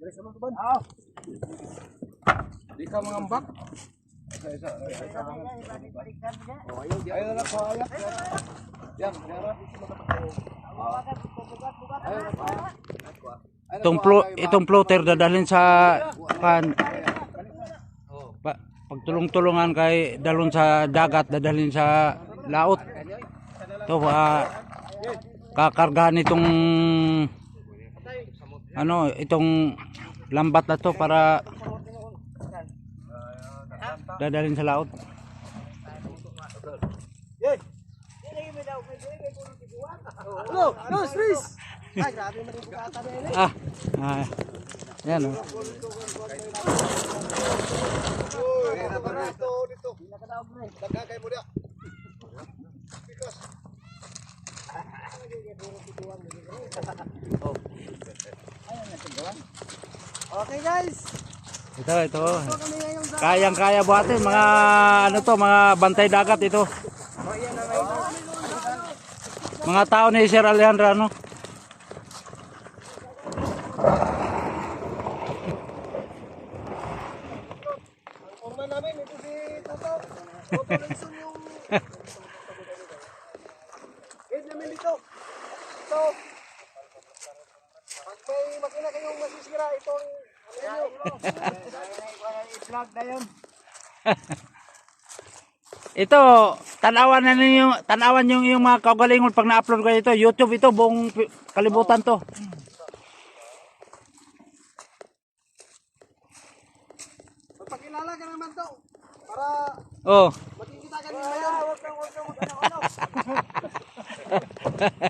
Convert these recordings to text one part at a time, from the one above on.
Dali sa mga Oo. Di ka mangambak. Isa, isa, isa. Oh, ayaw, ayaw na lang ko. Yan, meron. Ayaw na ko, ayaw. Itong, plo, itong floater dadalhin sa kan pa, pagtulong-tulungan kay dalon sa dagat dadalhin sa laot. To ah, kakargahan itong ano itong lambat na to para dadalhin sa laot. No, no, Swiss! Ay, grabe man yung bukata na yun. Ah, ah yan oh. Uy, dito, dito. Daga kayo mo diya. Okay guys, Ito, ito. Kayang-kaya buhatin mga ano to, mga bantay dagat ito. Mga tao ni Sir Alejandro ano? ang forma namin. Ito si Toto. Toto Nelson yung... Guide namin dito. Ito. Pag may makina kayong masisira, itong Ito, tanawan na ninyo, tanawan yung yung mga kagalingon pag na-upload ko ito. YouTube ito, buong kalibutan to. Magpakilala ka naman to. Para Oh, makikita ka nila. Huwag kang huwag kang.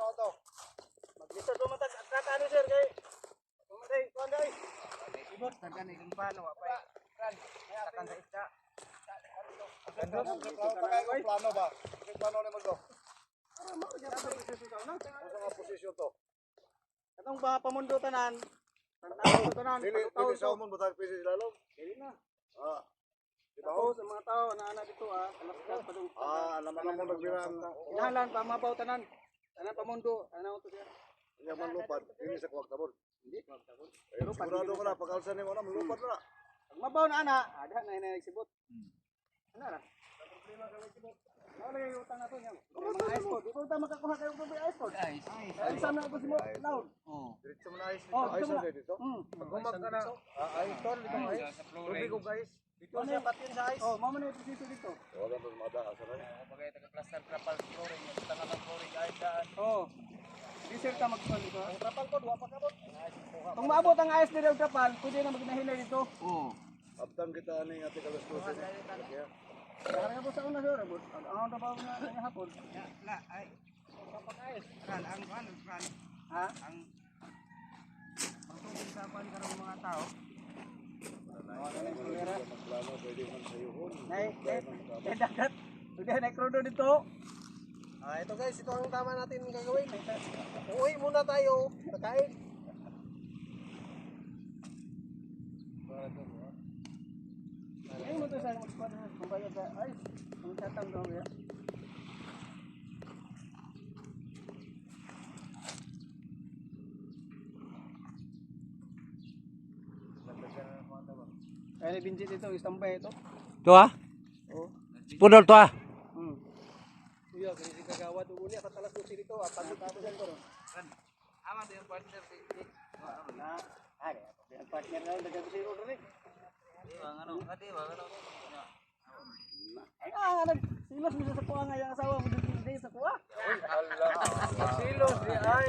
Ko to. Mag-lista tumatas at kakano sir kay. Tumatay, kuhan dai. Ibot, nagkan ikong plano wa pa. Kan, takan sa isda. Ganda mo kay plano ba? Kay plano ni mo to. Para mo ya pa posisyon na. Sa posisyon to. Katong ba pamundutanan? Tantaw tanan. Dili dili sa umon butang pisi lalom. Dili na. Ah. Ako sa mga tao na anak dito ah, alas ka pa dong. Ah, alam mo mo nagbirang. Inahalan pa mabaw tanan. Tanan pamundo, ano to diya? Iya man lupad, ini sa kwag tabon. Hindi kwag tabon. Pero sigurado ko na pag-alsa ni mo na lupad na. Pag mabaw na ana, ada na ina nagsibot. Ano na? Problema ka nagsibot. Wala yung utang nato niya. Code. Di ba tayo makakuha kayo ng code? Ice. Ay, sa na ako si. Loud. Oh. Diretso mo na ice dito. Oh, ice na dito. Pag gumag ka na. Dito ko guys. Dito siya patin sa. Oh, mama na ito dito dito. Wala pa mada asa na. Bagay taga cluster trapal flooring, tanga ng flooring ay daan. Oh. Di sir ka magpal dito. Ang trapal ko duwa pa kabot. Kung maabot ang ice dito trapal, pwede na magnahinay dito. Oo. Abtang kita ni ate kalas ko. Kaya po sa una sir. Ang ang trabaho na na hapon. La, ay. Kapag-ayos. Ran, ang kan, ran. Ha? Ang pagtubig sa kwan karong mga tao. Nay, nay, nay dagat. Udah naik krodo dito. Ah, ito guys, ito ang tama natin gagawin. Uwi muna tayo, nakain. Ay, mo to sa ay, tatang daw ya. Binjit ito, istambay ito. ah. Oh. Pudol to ah. Hmm. Kaya si kagawad uli at talas ko dito, at pagod tapos yan ko. Aman to yung partner. di- di- Na, ay, ang partner na dagat si Rodro. Di ba, ano? Adi ba, ano? Ay, ah, nag silos mo sa kuha nga yung asawa mo dito hindi sa kuha. Silos, di ay.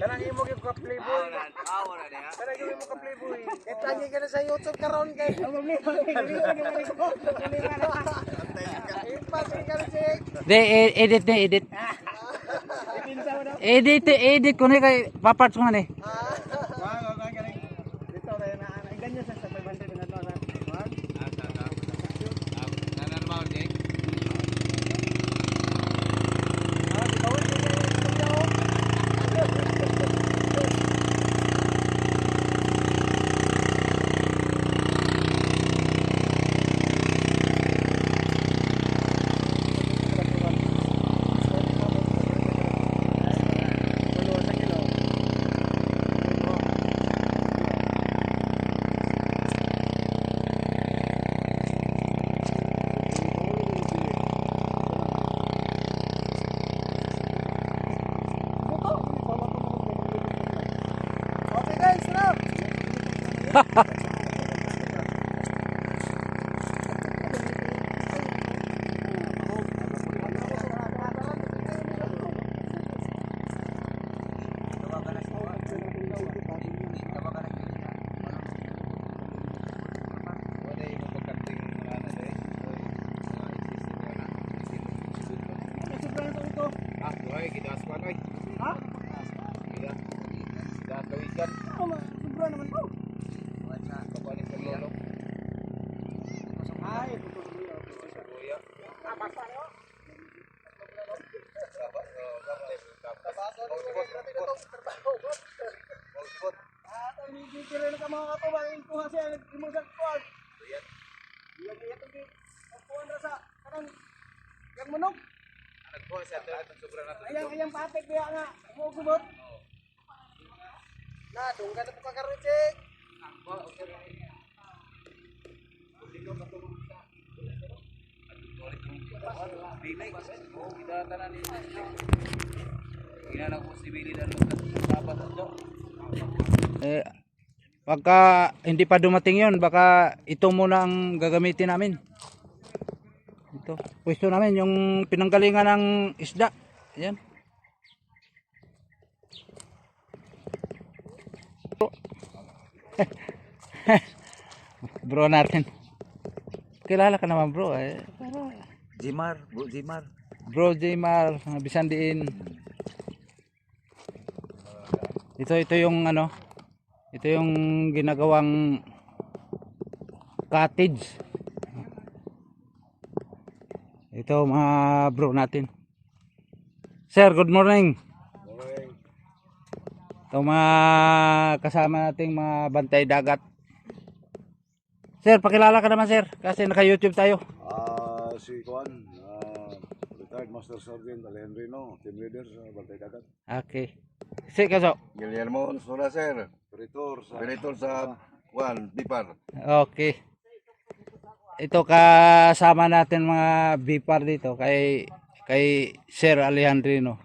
Kanang imo gyud ka playboy. Awa na niya. Kanang yung mo ka playboy. Eh, tangi ka na sa YouTube karon kay. Ang problema, ni Maniko. Problema na. Na. De edit ni edit. Edit edit ko ni kay paparts ko na ni. Ah. Wag, wag, wag, galing. Dito, kaya na, ganyan sa sa 500 na to. na. Wag. Okay guys, sarap! Sobra naman to. Ay, Ah, hindi kira na ka mga Ayang ayang patik dia nga. Mo gubot. Na. Eh, pagka hindi pa dumating yon baka ito muna ang gagamitin namin. Ito, pwesto namin yung pinanggalingan ng isda. Ayan. Bro. natin. Kilala ka naman bro. Eh. Jimar, Bu Jimar. Bro Jmar, Bisandiin. Ito ito yung ano. Ito yung ginagawang cottage. Ito mga bro natin. Sir, good morning. Ito mga kasama nating mga bantay dagat. Sir, pakilala ka naman sir. Kasi naka-YouTube tayo. Ah, si Juan, ah, retired Master Sergeant Alejandrino, team leader sa Bantay Dagat. Okay. Si kaso. Guillermo Sura sir, Operator sa operator sa Juan Bipar. Okay. Ito kasama natin mga bipar dito kay kay Sir Alejandrino.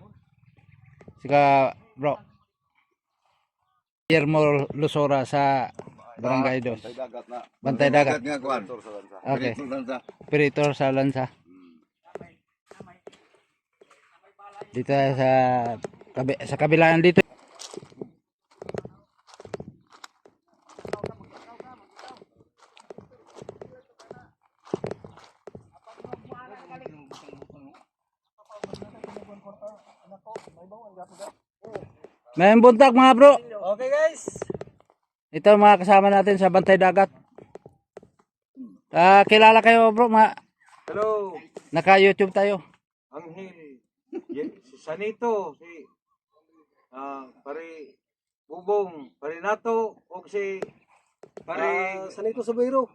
Sika bro. Guillermo Lusora sa Barangay Dos. Bantay Dagat na. Bantay dagat. nga Lansa. Okay. Operator sa Lansa. Dito sa kabi, sa kabilaan dito. May buntag mga bro. Ito mga kasama natin sa Bantay Dagat. Ah, kilala kayo bro, mga Hello, naka-YouTube tayo. Anghel. Ye- si Sanito, si ah pare Bubong, pare Nato, o si pare Sanito Subairo.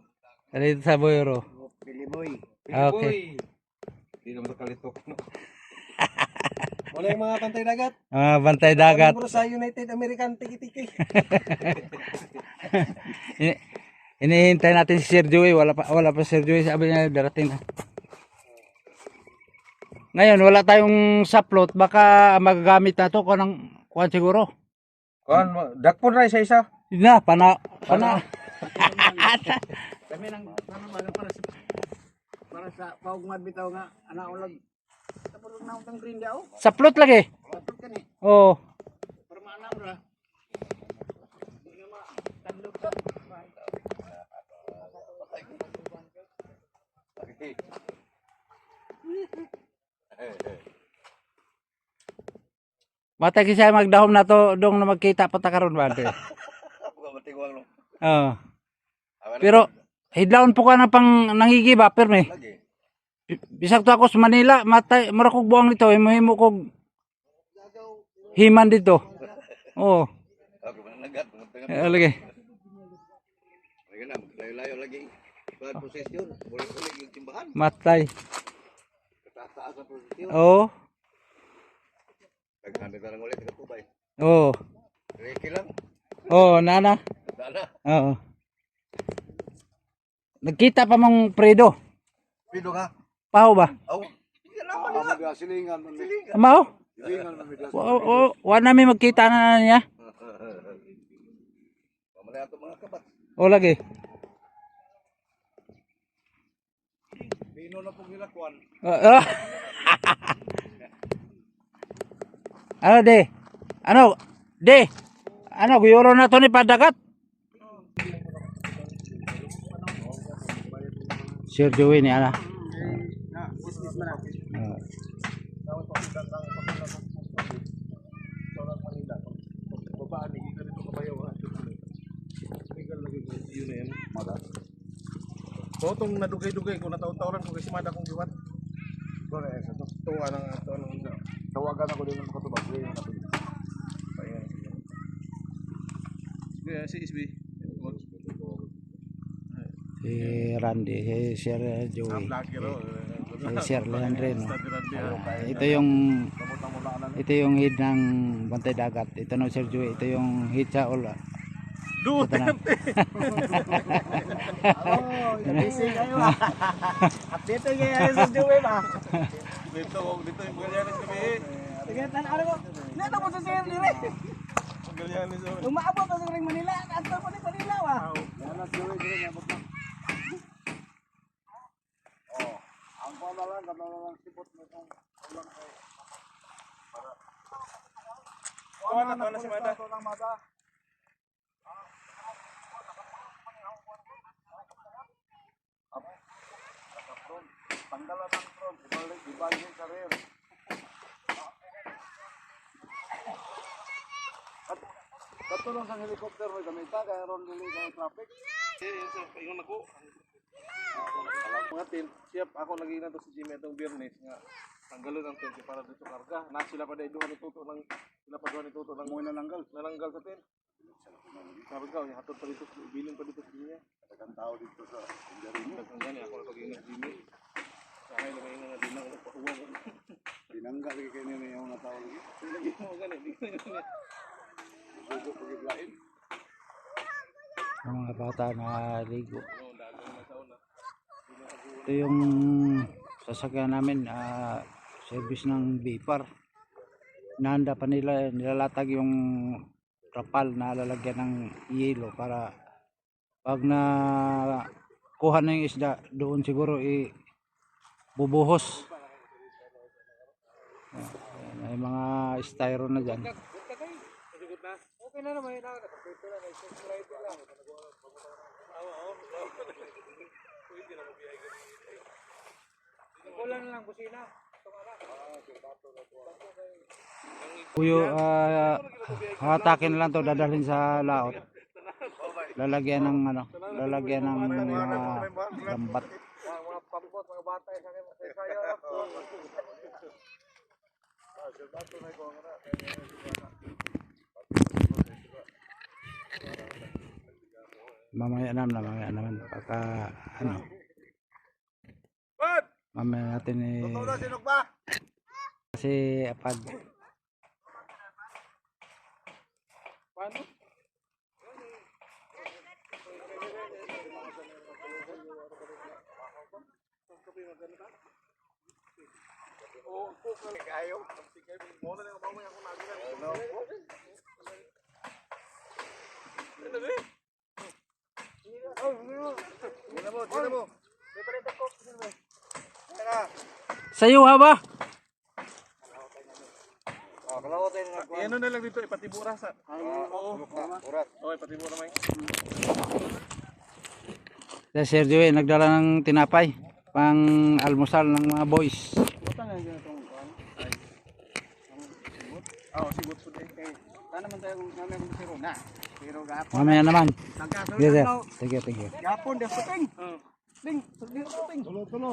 Dito sa Boyro. Piliboy. Okay. Hindi naman kalitok. No? Wala yung mga pantay dagat. Mga Bantay Dagat. Puro sa United American tiki-tiki. Ini- Inihintay natin si Sir Joey. Wala pa, wala pa si Sir Joey. Sabi niya darating na. Ngayon, wala tayong saplot. Baka magagamit na to kung anong kuhan siguro. Kuan dakpon ra isa isa. Na, pana, pana. Kami nang ano para sa para sa paugmad bitaw nga ana ulag. Daw. Saplot lagi. Ra. Matag siya magdahom na to dong na magkita pa ta karon ba? Awan na. Pero hidlaon po ka na pang nangigiba perme. lagi. Bisag to ako sa Manila, matay, mura kog buang dito, himo-himo kog himan dito. Oo, eh, lagi. lagi layo-layo lagi. Matay. Oo, tagatubay. oo. Lang. Oo, nana. Dala. Oo. Nagkita pa mong predo. Pido ka. Paho ba? Naman Ah, mga silingan man mi. Amaho? Silingan man mi. O, o, wa namin magkita na niya. Mamaya ato mga kabat. O lagi. Pino na pong hilakwan. Ah, ah. ano de? Ano? De? Ano, guyoro na to ni Padagat? Sir Joey ni ana. So tong nadugay-dugay ko nataon-taonan ko kasi mada kong giwan. Kore sa to. Tuwa nang ato nang Tawagan ako din ng katubag. Silingan na pili. Kaya si SB. Si Randy, si Sir Joey. Lagi ro. Si Sir Leandre, no? Ah, ito yung ito yung head ng Bantay Dagat. Ito no Sir Joey, ito yung head sa all. Ito na. Oh, busy kayo ah. Update kayo sa Joey ba? Dito, dito yung Magallanes kami. Sige, tan ano mo? Nito mo sa sir dire. Magallanes oh. Umaabot sa ring Manila, ato pa ni Manila wa. Yan na siya dire nga butang. Oh, ang pamalan kana lang sipot mo tong ulang kay. Kuha na to na si Mada. Ito lang mata. Tanggalan ang front, ibalik, ibalik sa rear. Kat- Katulong sa helicopter mo gamita kaya ron dili kay traffic. Ingon ako. Mga tin, siap ako lagi na to si Jimmy itong biyernes nga. Tanggalon ang tin para dito karga. Na sila pa dahil duha ni tuto ng sila pa duha ni tuto ng Mo nalanggal. nalanggal sa tin. Sabi ko, yung hatod pa dito, bilin pa dito sa niya. Tagang tao dito sa Indari mo. Ang gani ako na pag-ingat Jimmy. Sakay na may nga din ako nagpakuwang. Tinanggal lagi kay niya yung mga tao lagi. Lagi mo gani, di ko na pagiblain. Ang mga bata na ligo. Oo, dagang na taon na. Ito yung sasakyan namin, ah, service ng Bipar. Nahanda pa nila, nilalatag yung trapal na lalagyan ng yelo para pag na kuha na yung isda, doon siguro i bubuhos. May mga styro na dyan. Okay na naman, nakakapagpito na, lang. Awa, oh. Pwede na ka lang busina. Puyo, ah, hatakin lang to dadalhin sa laot. Lalagyan ng ano, lalagyan ng mga lambat. Mga pampot, mga sa akin, sa sayo. Mamaya naman, mamaya naman. Pagka, ano, mamaya natin eh, na kasi pag, Paano? Oh, kukal kayo. Sige, mo na lang mamaya ako nagulan. Ano? Ano ba? Oh, Sino mo? Sino mo? sayo ha ba? Oh, kalawa tayo nga. Eh, ano na lang dito, ipatibura sa... Oo. Urat. Oo, ipatibura may. Sa Sir Joey, nagdala ng tinapay, pang almusal ng mga boys. Oo, sigot po din. Eh, sana man tayo kung kami kung siro na. Pero gapon. Mamaya naman. Sige, sir. na. Sige, sige. Gapon, di puting. Ding, puting. Tulo, tulo.